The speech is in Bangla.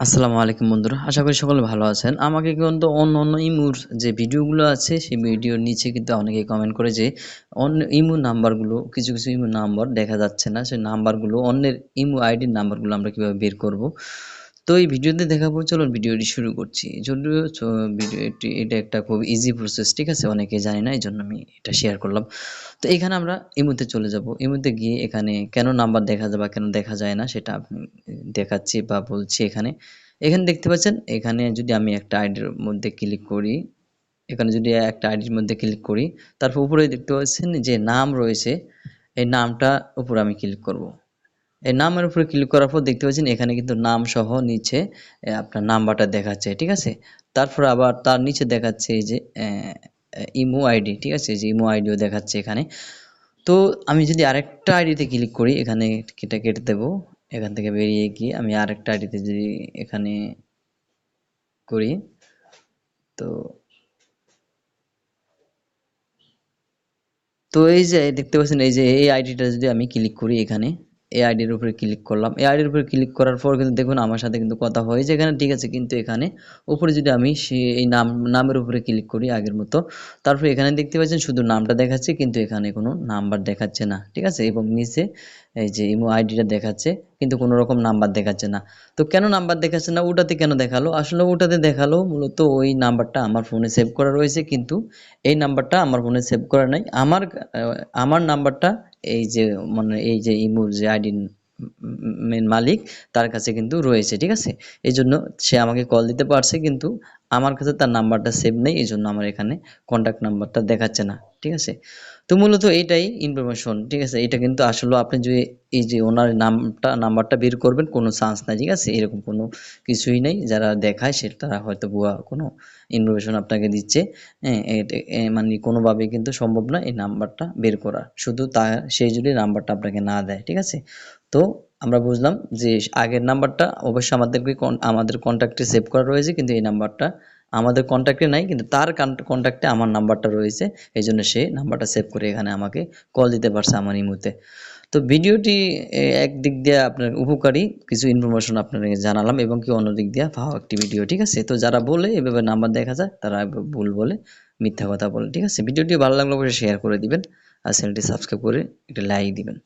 আসসালামু আলাইকুম বন্ধুরা, আশা করি সকলে ভালো আছেন। আমাকে কিন্তু অন্য অন্য ইমুর যে ভিডিওগুলো আছে, সেই ভিডিওর নিচে কিন্তু অনেকে কমেন্ট করে যে, অন্য ইমু নাম্বারগুলো, কিছু কিছু ইমু নাম্বার দেখা যাচ্ছে না। সেই নাম্বারগুলো, অন্যের ইমু আইডির নাম্বারগুলো আমরা কীভাবে বের করব? তো এই ভিডিওতে দেখাবো, চলুন ভিডিওটি শুরু করছি। যদিও ভিডিওটি এটা একটা খুব ইজি প্রসেস ঠিক আছে? অনেকে জানি না এই জন্য আমি এটা শেয়ার করলাম। তো এখানে আমরা ইমুতে চলে যাব। ইমুতে গিয়ে এখানে কেন নাম্বার দেখা যায় বা কেন দেখা যায় না, সেটা আপনি দেখাচ্ছি বা বলছি এখানে। এখানে দেখতে পাচ্ছেন, এখানে যদি আমি একটা আইডির মধ্যে ক্লিক করি, এখানে যদি একটা আইডির মধ্যে ক্লিক করি, তারপর উপরে দেখতে পাচ্ছেন যে নাম রয়েছে, এই নামটা উপরে আমি ক্লিক করব। এই নামের উপরে ক্লিক করার পর দেখতে পাচ্ছেন এখানে কিন্তু নাম সহ নিচে আপনার নাম্বারটা দেখাচ্ছে, ঠিক আছে? তারপর আবার তার নিচে দেখাচ্ছে এই যে ইমো আইডি, ঠিক আছে? যে ইমো আইডিও দেখাচ্ছে এখানে। তো আমি যদি আরেকটা আইডিতে ক্লিক করি, এখানে কেটে কেটে দেবো। এখান থেকে বেরিয়ে গিয়ে আমি আরেকটা আইডিতে যদি এখানে করি, তো তো এই যে, দেখতে পাচ্ছেন এই যে এই আইডিটা যদি আমি ক্লিক করি এখানে এই আইডির উপরে ক্লিক করলাম। এই আইডির উপরে ক্লিক করার পর কিন্তু দেখুন আমার সাথে কিন্তু কথা হয়েছে এখানে ঠিক আছে, কিন্তু এখানে উপরে যদি আমি এই নাম, নামের উপরে ক্লিক করি আগের মতো, তারপর এখানে দেখতে পাচ্ছেন শুধু নামটা দেখাচ্ছে, কিন্তু এখানে কোনো নাম্বার দেখাচ্ছে না। ঠিক আছে? এবং নিচে এই যে ইমো আইডিটা দেখাচ্ছে, কিন্তু কোনো রকম নাম্বার দেখাচ্ছে না। তো কেন নাম্বার দেখাচ্ছে না? ওটাতে কেন দেখাল? আসলে ওটাতে দেখাল মূলত ওই নাম্বারটা আমার ফোনে সেভ করা রয়েছে, কিন্তু এই নাম্বারটা আমার ফোনে সেভ করা নাই। আমার আমার নাম্বারটা এই যে মানে এই যে ইমুর যে আইডির মালিক, তার কাছে কিন্তু রয়েছে, ঠিক আছে? এই জন্য সে আমাকে কল দিতে পারছে, কিন্তু আমার কাছে তার নাম্বারটা সেভ নেই এই জন্য আমার এখানে কন্ট্যাক্ট নাম্বারটা দেখাচ্ছে না, ঠিক আছে? তো মূলত এটাই ইনফরমেশন ঠিক আছে? এটা কিন্তু আসলে আপনি যদি এই যে ওনার নামটা, নাম্বারটা বের করবেন, কোনো চান্স নাই, ঠিক আছে? এরকম কোনো কিছুই নেই, যারা দেখায় সেটা হয়তো ভুয়া কোনো ইনফরমেশন আপনাকে দিচ্ছে। হ্যাঁ মানে কোনোভাবেই কিন্তু সম্ভব না এই নাম্বারটা বের করা। শুধু তা, সেই যদি নাম্বারটা আপনাকে না দেয়, ঠিক আছে? তো আমরা বুঝলাম যে আগের নাম্বারটা অবশ্যই আমাদেরকে আমাদের কন্ট্যাক্টে সেভ করা রয়েছে, কিন্তু এই নাম্বারটা আমাদের কন্ট্যাক্টে নাই, কিন্তু তার কন্ট্যাক্টে আমার নাম্বারটা রয়েছে। এই জন্য সে নাম্বারটা সেভ করে এখানে আমাকে কল দিতে পারছে আমার ইমুতে তো ভিডিওটি একদিক দিয়ে আপনার উপকারী, কিছু ইনফরমেশন আপনাকে জানালাম এবং কি অন্য দিক দিয়ে ভাও একটি ভিডিও ঠিক আছে? তো যারা বলে এভাবে নাম্বার দেখা যায়, তারা ভুল বলে, মিথ্যা কথা বলে, ঠিক আছে? ভিডিওটি ভালো লাগলে অবশ্যই শেয়ার করে দিবেন আর চ্যানেলটি সাবস্ক্রাইব করে একটা লাইক দিবেন।